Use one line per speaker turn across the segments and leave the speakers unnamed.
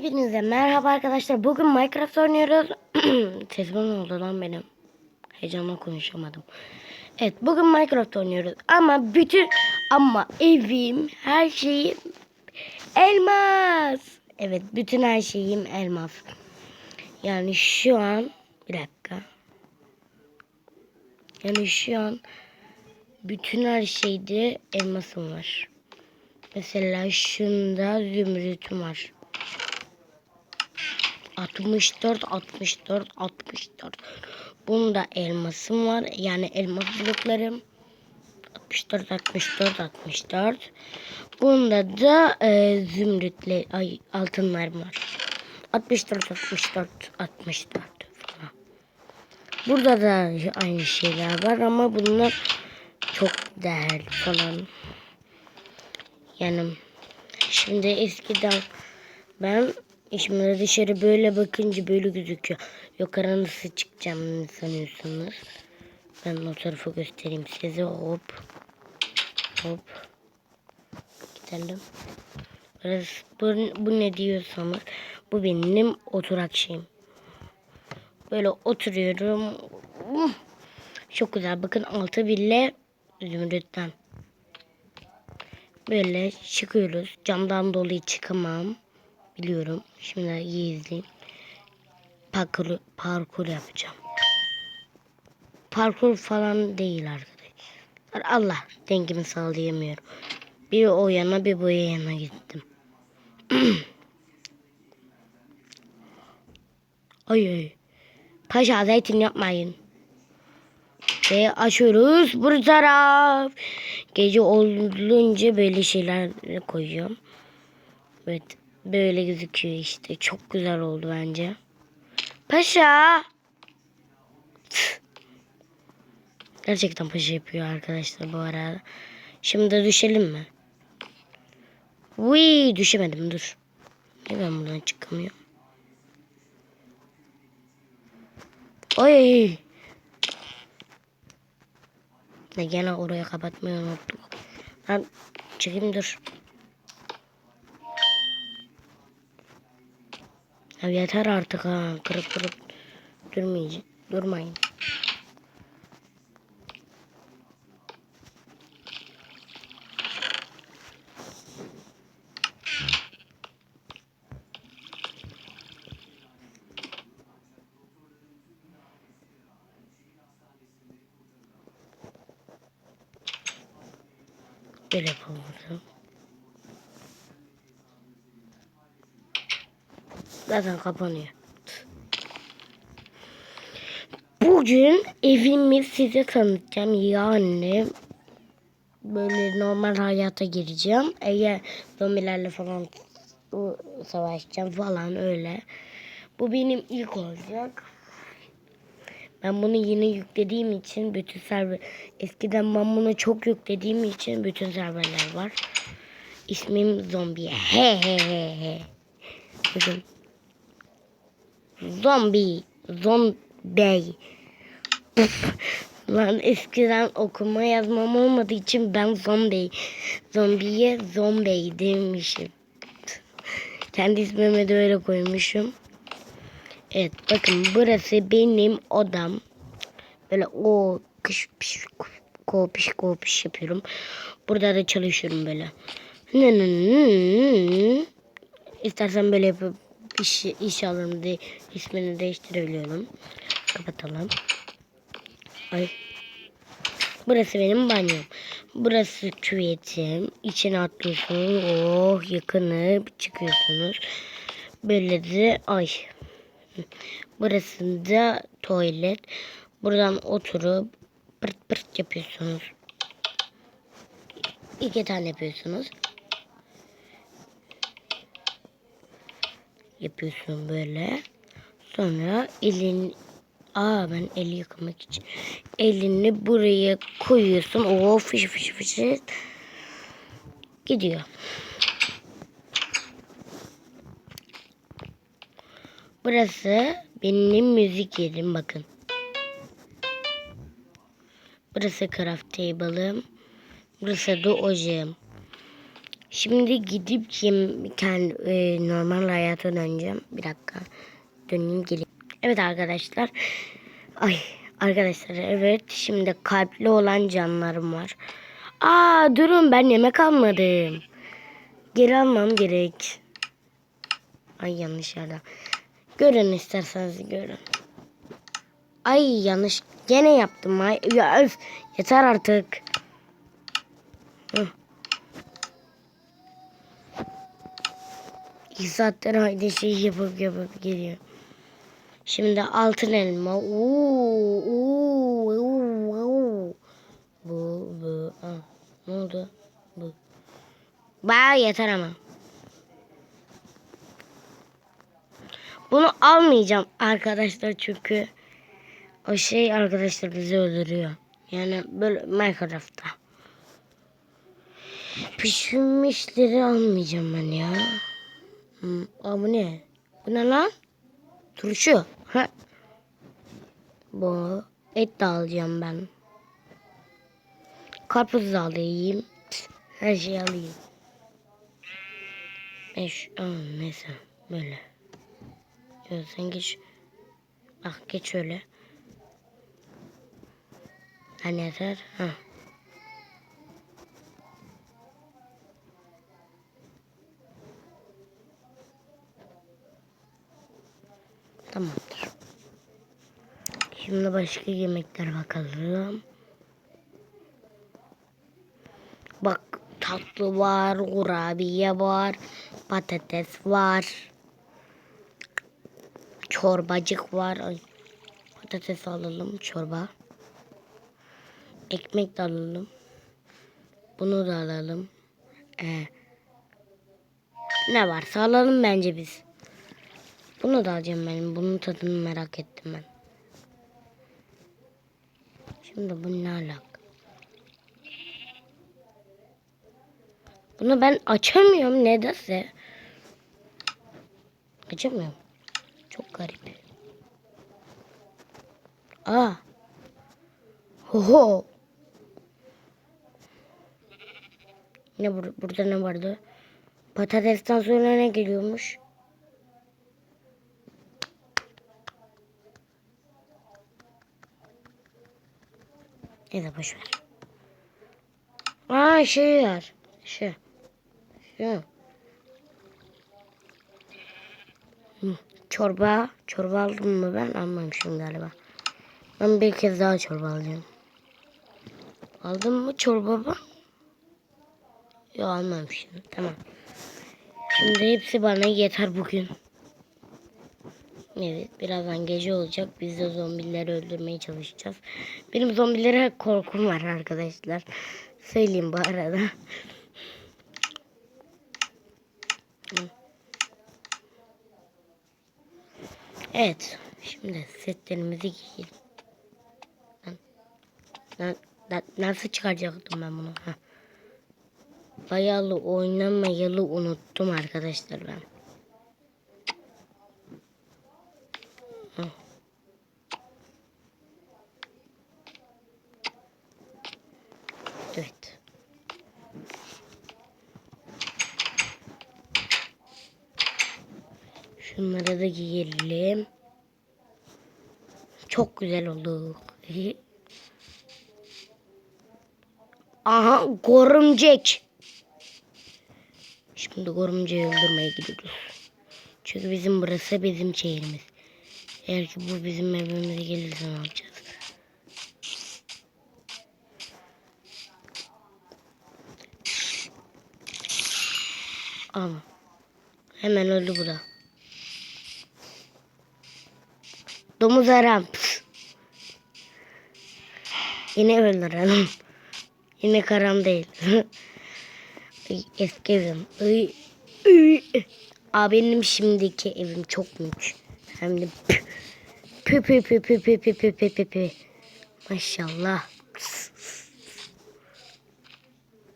Hepinize merhaba arkadaşlar. Bugün Minecraft oynuyoruz. Sesim oldu lan benim. Heyecanla konuşamadım. Evet bugün Minecraft oynuyoruz. Ama bütün ama evim her şeyim elmas. Evet bütün her şeyim elmas. Yani şu an bir dakika. Yani şu an bütün her şeyde elmasım var. Mesela şunda zümrütüm var. 64 64 64. Bunda elmasım var. Yani elmas bloklarım. 64 64 64. Bunda da e, zümrütle ay altınlarım var. 64 64 64 falan. Burada da aynı şeyler var ama bunlar çok değerli falan. Yani şimdi eskiden ben şimdi dışarı böyle bakınca böyle gözüküyor. Yok nasıl çıkacağım sanıyorsunuz. Ben o tarafı göstereyim size. Hop. Hop. Gidelim. Burası, bu, bu ne diyorsanız bu benim oturak şeyim. Böyle oturuyorum. Çok güzel. Bakın altı bile zümrütten. Böyle çıkıyoruz. Camdan dolayı çıkamam. Biliyorum. Şimdi iyi. Parkur, parkur yapacağım. Parkur falan değil arkadaşlar. Allah dengemi sağlayamıyorum. Bir o yana bir bu yana gittim. ay ay. Paşa zeytin yapmayın. Ve açıyoruz bu taraf. Gece olunca böyle şeyler koyuyorum. Evet böyle gözüküyor işte. Çok güzel oldu bence. Paşa. Gerçekten paşa yapıyor arkadaşlar bu arada. Şimdi düşelim mi? Uy düşemedim dur. Ne ben buradan çıkamıyorum. Oy. Ne gene oraya kapatmayı unuttuk. Lan çekeyim dur. Ya yeter artık ha. Kırıp kırıp durmayacak. Durmayın. Böyle. Zaten kapanıyor. Bugün evimi size tanıtacağım. Yani böyle normal hayata gireceğim. Eğer zombilerle falan savaşacağım falan öyle. Bu benim ilk olacak. Ben bunu yeni yüklediğim için bütün server eskiden ben bunu çok yüklediğim için bütün serverler var. İsmim zombi. He he he he. Bakın. Zombi. Zombey. Lan eskiden okuma yazmam olmadığı için ben zombi. Zombiye zombey demişim. Kendi ismime de öyle koymuşum. Evet bakın burası benim odam. Böyle o kış piş kopiş kopiş yapıyorum. Burada da çalışıyorum böyle. İstersen böyle yapıp iş, iş alırım diye ismini değiştirebiliyorum. Kapatalım. Ay. Burası benim banyom. Burası küvetim. İçine atlıyorsunuz. Oh yakını çıkıyorsunuz. Böyle de ay. Burasında tuvalet. Buradan oturup pırt pırt yapıyorsunuz. İki tane yapıyorsunuz. Yapıyorsun böyle. Sonra elin Aa ben eli yıkamak için. Elini buraya koyuyorsun. Oo fış fış fış. Gidiyor. Burası benim müzik yerim bakın. Burası craft table'ım. Burası da ocağım. Şimdi gidip yem, kendi, e, normal hayata döneceğim. Bir dakika. Döneyim geleyim. Evet arkadaşlar. Ay arkadaşlar evet. Şimdi kalpli olan canlarım var. Aa durun ben yemek almadım. Geri almam gerek. Ay yanlış yerden. Görün isterseniz görün. Ay yanlış. Gene yaptım. Ay, ya, öf, yeter artık. Hı. İki saattir aynı şeyi yapıp yapıp geliyor. Şimdi altın elma. Oo, oo, oo, oo. Bu, bu. Aa, ne oldu? Bu. Baya yeter ama. Bunu almayacağım arkadaşlar çünkü o şey arkadaşlar bizi öldürüyor. Yani böyle Minecraft'ta. Pişirmişleri almayacağım ben ya. Hmm, aa, bu ne? Bu ne lan? Turşu. Ha. Bu et de alacağım ben. Karpuz da alayım. Her şeyi alayım. Beş, aa, neyse böyle. Ya sen geç. Bak geç şöyle. Hani yeter. Ha. Tamamdır. Şimdi başka yemekler bakalım. Bak tatlı var, kurabiye var, patates var. Çorbacık var. Ay, patates alalım, çorba. Ekmek de alalım. Bunu da alalım. Ee, ne varsa alalım bence biz. Bunu da alacağım benim. Bunun tadını merak ettim ben. Şimdi bu ne alaka? Bunu ben açamıyorum nedense. Açamıyorum. Çok garip. Aa. Ho Ne bur burada ne vardı? Patatesten sonra ne geliyormuş? Neyse boş ver. Aa şey var. Şu. Şu. Çorba. Çorba aldım mı ben? Almamışım galiba. Ben bir kez daha çorba alacağım. Aldın mı çorba ben? Yok almamışım. Tamam. Şimdi hepsi bana yeter bugün. Evet birazdan gece olacak. Biz de zombileri öldürmeye çalışacağız. Benim zombilere korkum var arkadaşlar. Söyleyeyim bu arada. Evet. Şimdi setlerimizi giyelim. Nasıl çıkaracaktım ben bunu? Heh. Bayağı oynamayalı unuttum arkadaşlar ben. Hı. Evet. Şunları da giyelim. Çok güzel oldu. Aha gorumcek. Şimdi gorumcayı öldürmeye gidiyoruz. Çünkü bizim burası bizim şehrimiz. Eğer ki bu bizim evimize gelirse ne yapacağız? Ama hemen öldü bu da. Domuz aram. Yine öldürelim. Yine karam değil. Eski evim. Aa, şimdiki evim çok büyük. Hem de pü pü pü pü pü pü pü pü pü pü. Maşallah.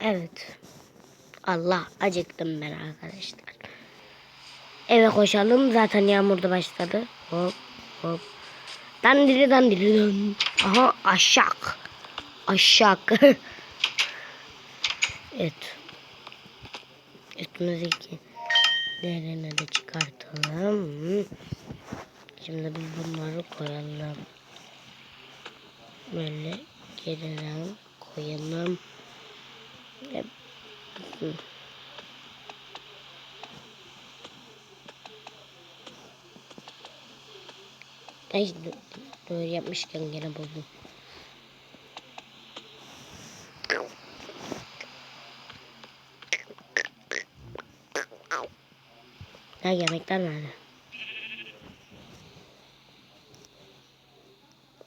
Evet. Allah acıktım ben arkadaşlar. Eve koşalım. Zaten yağmur da başladı. Hop hop. Dandiri dandiri dan. Aha aşak. Aşak. evet. Üstümüzdeki değerini de çıkartalım. Şimdi biz bunları koyalım. Böyle gelelim koyalım. Ve- Ay doğru yapmışken gene buldum. Ya yemekler nerede?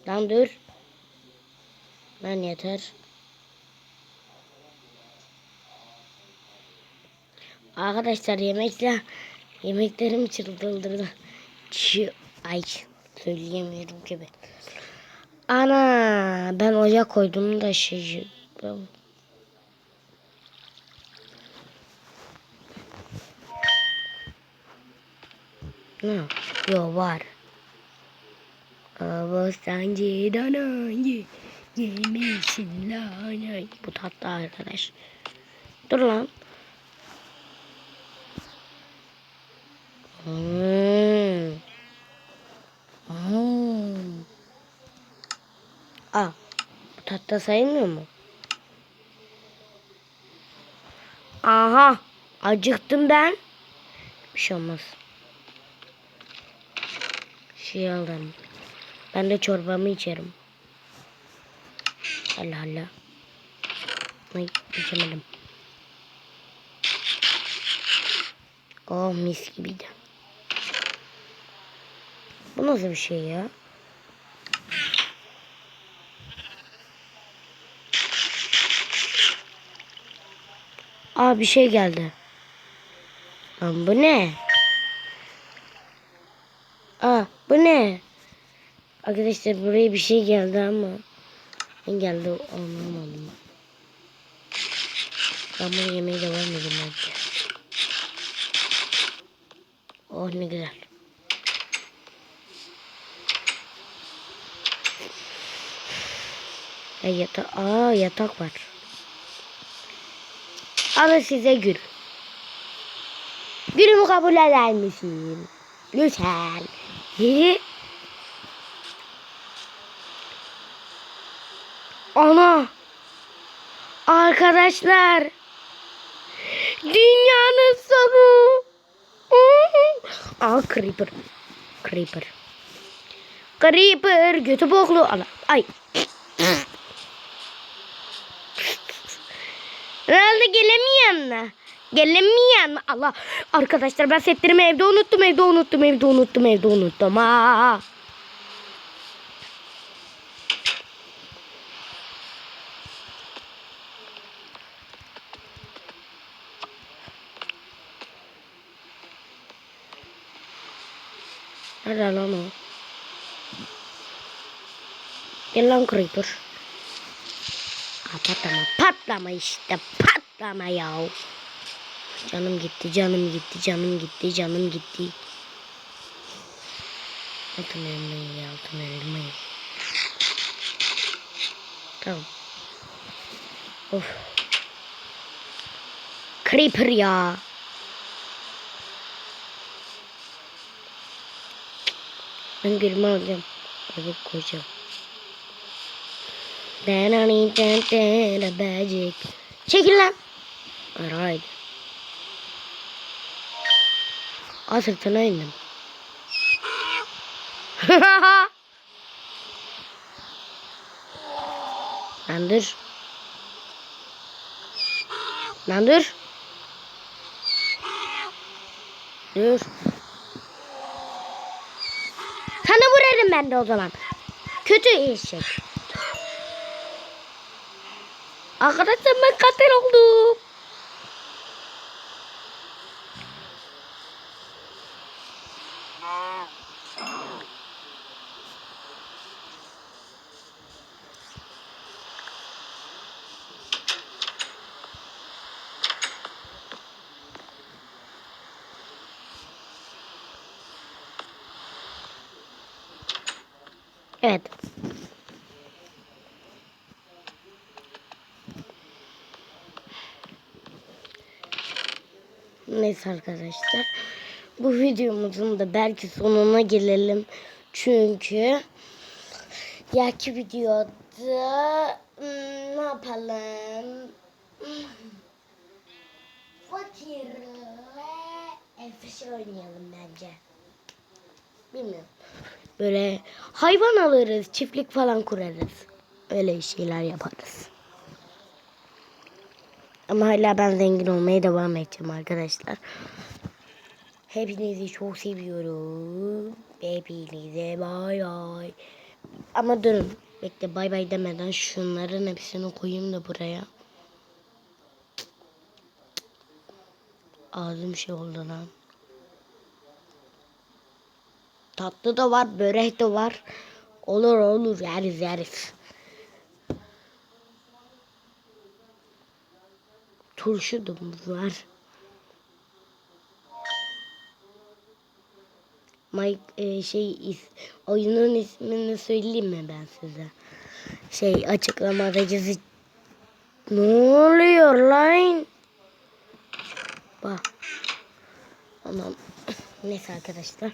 Lan dur. Lan yeter. Arkadaşlar yemekler yemeklerim çıldırdı. Çı ay söyleyemiyorum gibi. Ana ben ocağa koydum da şey Ne? Yo var. Avastancıdan önce yemişsin lan. Bu tatlı arkadaş. Dur lan. Hmm. Hmm. Aa, bu tatlı sayılmıyor mu? Aha, acıktım ben. Bir şey olmaz. Şey aldım. Ben de çorbamı içerim. Allah Allah. Ay, içemedim. Oh mis gibiydi. Bu nasıl bir şey ya? Aa bir şey geldi. Lan bu ne? Aa bu ne? Arkadaşlar buraya bir şey geldi ama ne geldi anlamadım. Ben bunu yemeğe devam edeyim bence. Oh ne güzel. Ya yatak, aa yatak var. Alın size gül. Gülümü kabul eder misin? Lütfen. Ana. Arkadaşlar. Dünyanın sonu. Aa creeper. Creeper. Creeper götü boklu. Ala. Ay. Herhalde gelemiyorum da. Gelemiyorum. Allah. Arkadaşlar ben setlerimi evde unuttum. Evde unuttum. Evde unuttum. Evde unuttum. Aa. Nerede lan o? Gel lan creeper. Patlama patlama işte patlama ya. Canım gitti canım gitti canım gitti canım gitti. Altın elmayı altın elmayı. Tamam. Of. Creeper ya. Ben gülme alacağım. Eve koyacağım. Böcek. Çekil lan. Alright. Aa sırtına indim. Lan dur. Lan dur. Dur. Sana vurarım ben de o zaman. Kötü eşek. Arkadaşlar ben katil oldum. Evet. Neyse arkadaşlar. Bu videomuzun da belki sonuna gelelim. Çünkü diğerki videoda hmm, ne yapalım? Fakirle enfes oynayalım bence. Bilmiyorum. Böyle hayvan alırız, çiftlik falan kurarız. Öyle şeyler yaparız. Ama hala ben zengin olmaya devam edeceğim arkadaşlar. Hepinizi çok seviyorum. Hepinize bay bay. Ama durun. Bekle bay bay demeden şunların hepsini koyayım da buraya. Ağzım şey oldu lan. Tatlı da var, börek de var. Olur olur yeriz yeriz. Turşu da var. Mike e, şey is, oyunun ismini söyleyeyim mi ben size? Şey açıklamada yazı. Ne oluyor lan? Bak. Tamam. Neyse arkadaşlar.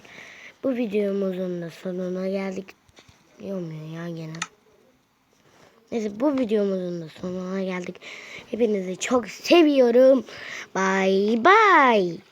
Bu videomuzun da sonuna geldik. Olmuyor ya gene. Neyse bu videomuzun da sonuna geldik. Hepinizi çok seviyorum. Bye bye.